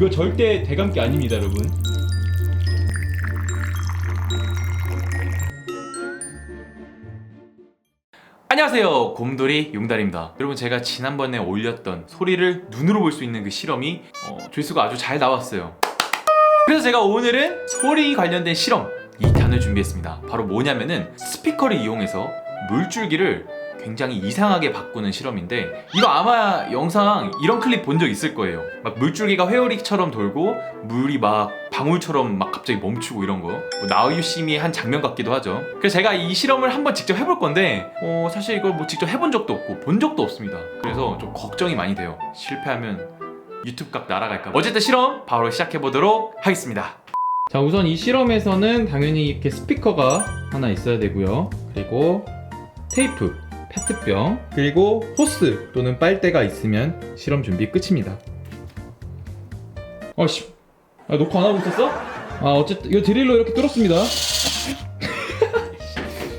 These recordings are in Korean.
이거 절대 대감기 아닙니다 여러분. 안녕하세요. 곰돌이 용달입니다. 여러분 제가 지난번에 올렸던 소리를 눈으로 볼 수 있는 그 실험이 어, 조회수가 아주 잘 나왔어요. 그래서 제가 오늘은 소리 관련된 실험 2탄을 준비했습니다. 바로 뭐냐면은 스피커를 이용해서 물줄기를 굉장히 이상하게 바꾸는 실험인데 이거 아마 영상 이런 클립 본 적 있을 거예요. 막 물줄기가 회오리처럼 돌고 물이 막 방울처럼 막 갑자기 멈추고 이런 거. 뭐 나우유심이 한 장면 같기도 하죠. 그래서 제가 이 실험을 한번 직접 해볼 건데 어, 사실 이걸 뭐 직접 해본 적도 없고 본 적도 없습니다. 그래서 좀 걱정이 많이 돼요. 실패하면 유튜브 각 날아갈까 봐. 어쨌든 실험 바로 시작해 보도록 하겠습니다. 자 우선 이 실험에서는 당연히 이렇게 스피커가 하나 있어야 되고요. 그리고 테이프 페트병 그리고 호스 또는 빨대가 있으면 실험 준비 끝입니다. 어씨. 아, 녹화 안 하고 있었어? 아 어쨌든 이거 드릴로 이렇게 뚫었습니다.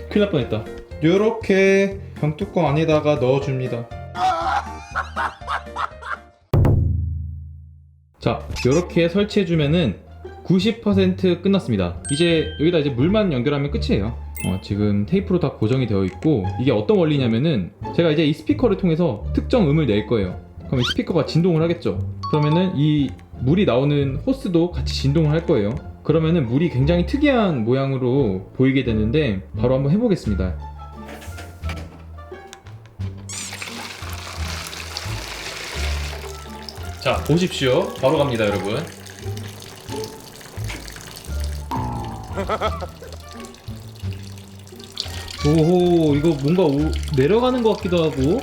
큰일 날 뻔했다. 이렇게 병뚜껑 안에다가 넣어줍니다. 자 이렇게 설치해주면은 90% 끝났습니다. 이제 여기다 이제 물만 연결하면 끝이에요 어, 지금 테이프로 다 고정이 되어 있고 이게 어떤 원리냐면은 제가 이제 이 스피커를 통해서 특정 음을 낼 거예요. 그럼 이 스피커가 진동을 하겠죠. 그러면은 이 물이 나오는 호스도 같이 진동을 할 거예요. 그러면은 물이 굉장히 특이한 모양으로 보이게 되는데 바로 한번 해보겠습니다. 자 보십시오. 바로 갑니다 여러분 오호 이거 뭔가 오- 내려가는 것 같기도 하고.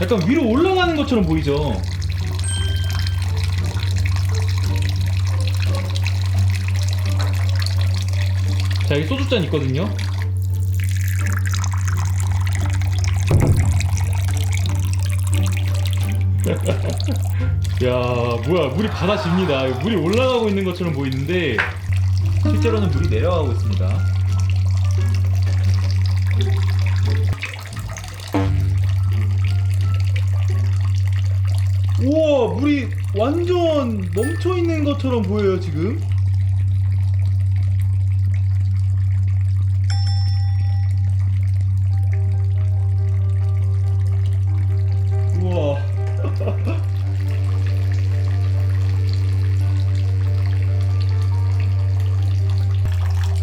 약간 위로 올라가는 것처럼 보이죠? 자 여기 소주잔 있거든요 야 뭐야 물이 바다집니다. 물이 올라가고 있는 것처럼 보이는데 실제로는 물이 내려가고 있습니다. 우와 물이 완전 멈춰 있는 것처럼 보여요 지금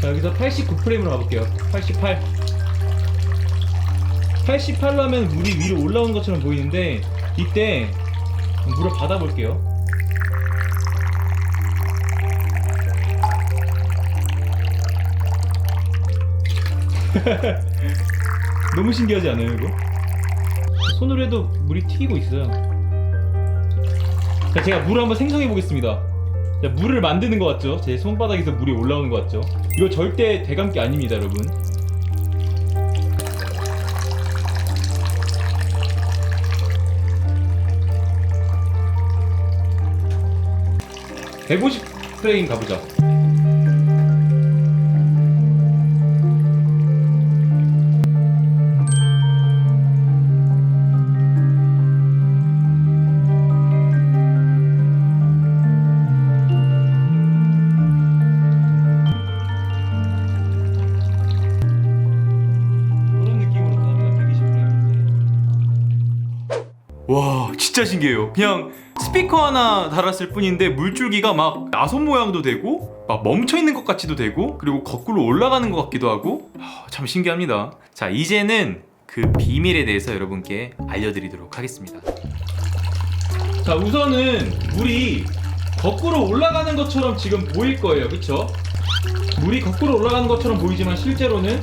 자 여기서 89프레임으로 가볼게요. 88 88로 하면 물이 위로 올라오는 것처럼 보이는데 이때 물을 받아볼게요. 너무 신기하지 않아요 이거? 손으로 해도 물이 튀기고 있어요. 자 제가 물을 한번 생성해 보겠습니다 자, 물을 만드는 것 같죠? 제 손바닥에서 물이 올라오는 것 같죠? 이거 절대 대감기 아닙니다, 여러분. (150) 프레임 가보자 와 진짜 신기해요. 그냥 스피커 하나 달았을 뿐인데 물줄기가 막 나선 모양도 되고 막 멈춰있는 것 같지도 되고 그리고 거꾸로 올라가는 것 같기도 하고. 하, 참 신기합니다. 자 이제는 그 비밀에 대해서 여러분께 알려드리도록 하겠습니다. 자 우선은 물이 거꾸로 올라가는 것처럼 지금 보일 거예요. 그쵸? 물이 거꾸로 올라가는 것처럼 보이지만 실제로는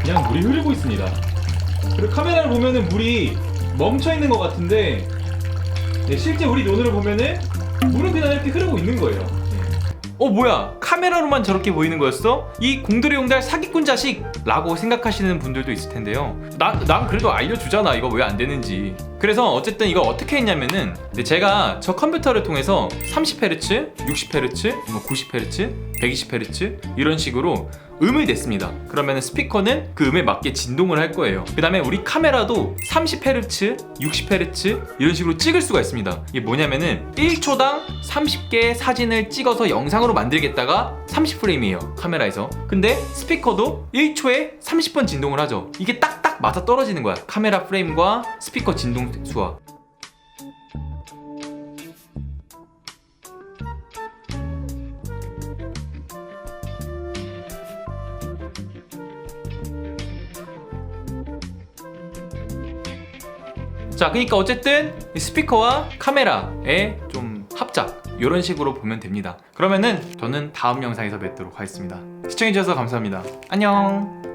그냥 물이 흐르고 있습니다. 그리고 카메라를 보면은 물이 멈춰 있는 것 같은데 네, 실제 우리 눈으로 보면은 물은 그냥 이렇게 흐르고 있는 거예요. 네. 어 뭐야 카메라로만 저렇게 보이는 거였어? 이 공들의 용달 사기꾼 자식라고 생각하시는 분들도 있을 텐데요. 난, 난 그래도 알려주잖아 이거 왜 안 되는지. 그래서 어쨌든 이거 어떻게 했냐면은 네, 제가 저 컴퓨터를 통해서 30Hz, 60Hz, 뭐 90Hz, 120Hz 이런 식으로 음을 냈습니다. 그러면 스피커는 그 음에 맞게 진동을 할 거예요. 그 다음에 우리 카메라도 30Hz, 60Hz 이런 식으로 찍을 수가 있습니다. 이게 뭐냐면은 1초당 30개의 사진을 찍어서 영상으로 만들겠다가 30프레임이에요. 카메라에서. 근데 스피커도 1초에 30번 진동을 하죠. 이게 딱딱 맞아 떨어지는 거야. 카메라 프레임과 스피커 진동 수와. 자, 그러니까 어쨌든 이 스피커와 카메라의 좀 합작 이런 식으로 보면 됩니다. 그러면은 저는 다음 영상에서 뵙도록 하겠습니다. 시청해주셔서 감사합니다. 안녕.